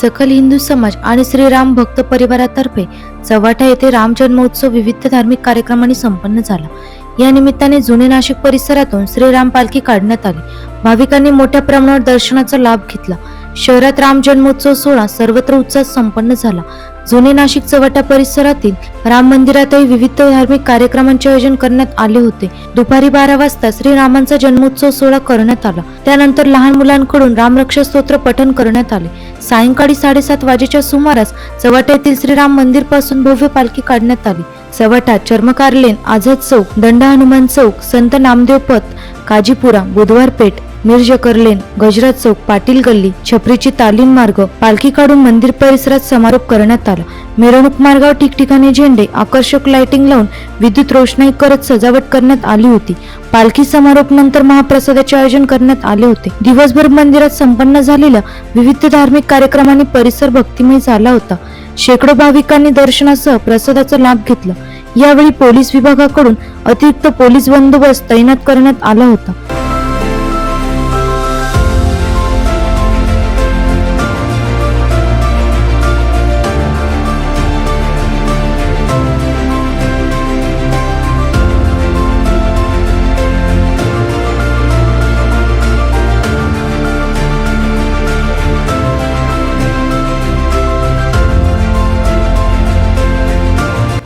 सकल हिंदू समाज आणि श्रीराम भक्त परिवारातर्फे चव्हाटा येथे राम जन्मोत्सव विविध धार्मिक कार्यक्रमांनी संपन्न झाला. या निमित्ताने जुने नाशिक परिसरातून श्रीराम पालखी काढण्यात आली. भाविकांनी मोठ्या प्रमाणावर दर्शनाचा लाभ घेतला. शहरात राम जन्मोत्सव सोहळा सर्वत्र उत्साहात संपन्न झाला. जुने नाशिक चव्हाटा परिसरातील राम मंदिरातही विविध धार्मिक कार्यक्रमांचे आयोजन करण्यात आले होते. दुपारी बारा वाजता श्री रामांचा जन्मोत्सव सोहळा करण्यात आला. त्यानंतर लहान मुलांकडून रामरक्षा स्तोत्र पठण करण्यात आले. सायंकाळी साडेसात वाजेच्या सुमारास चव्हाटा येथील श्रीराम मंदिरपासून भव्य पालखी काढण्यात आली. चव्हाटा चर्मकार लेन आझाद चौक दंड हनुमान चौक संत नामदेव पथ काजीपुरा बुधवार पेठ मिरजकर लेन गजराज चौक पाटील गल्ली छपरीची तालीम मार्ग पालखी काढून मंदिर परिसरात समारोप करण्यात आला. मिरवणूक मार्गावर ठिकठिकाणी झेंडे आकर्षक लाइटिंग लावून विद्युत रोषणाई करत सजावट करण्यात आली होती. पालखी समारोप नंतर महाप्रसादाचे आयोजन करण्यात आले होते. दिवसभर मंदिरात संपन्न झालेल्या विविध धार्मिक कार्यक्रमांनी परिसर भक्तिमय झाला होता. शेकडो भाविकांनी दर्शनासह प्रसादाचा लाभ घेतला. यावेळी पोलीस विभागाकडून अतिरिक्त पोलीस बंदोबस्त तैनात करण्यात आला होता.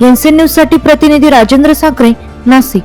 एनसी न्यूजसाठी प्रतिनिधी राजेंद्र साखरे नाशिक.